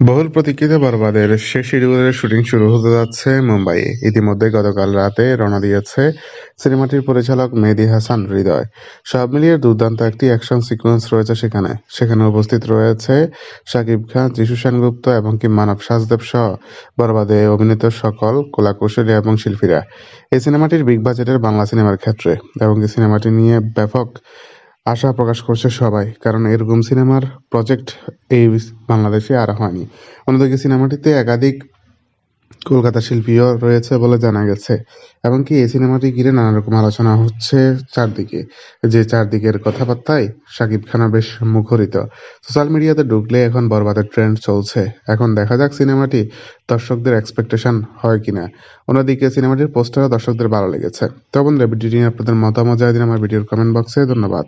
বহুল প্রতীক্ষিত বরবাদের শেষ শিডিউলের শুটিং শুরু হতে যাচ্ছে মুম্বাইয়ে। ইতিমধ্যে গতকাল রাতে রওনা দিয়েছে সিনেমাটির পরিচালক মেহেদী হাসান হৃদয়। সব মিলিয়ে দুর্দান্ত একটি অ্যাকশন সিকোয়েন্স রয়েছে সেখানে। সেখানে উপস্থিত রয়েছে শাকিব খান, যিশু সেনগুপ্ত এবং কি মানব সাজদেব সহ বরবাদে অভিনীত সকল কলাকুশলী এবং শিল্পীরা। এই সিনেমাটির বিগ বাজেটের বাংলা সিনেমার ক্ষেত্রে এবং এই সিনেমাটি নিয়ে ব্যাপক আশা প্রকাশ করছে সবাই, কারণ এরকম সিনেমার প্রজেক্ট এই বাংলাদেশে আর হয়নি। অন্যদিকে সিনেমাটিতে একাধিক কলকাতা শিল্পীও রয়েছে বলে জানা গেছে, এমনকি এই সিনেমাটি ঘিরে নানা রকম আলোচনা হচ্ছে চারদিকে। যে চারদিকের কথাবার্তায় শাকিব খানা বেশ মুখরিত। সোশ্যাল মিডিয়াতে ঢুকলে এখন বরবাদের ট্রেন্ড চলছে। এখন দেখা যাক সিনেমাটি দর্শকদের এক্সপেকটেশন হয় কিনা। অন্যদিকে সিনেমাটির পোস্টারও দর্শকদের ভালো লেগেছে। তো বন্ধুরা ভিডিওটি আপনাদের মতামত জানিয়ে দিন আমার ভিডিওর কমেন্ট বক্সে ধন্যবাদ।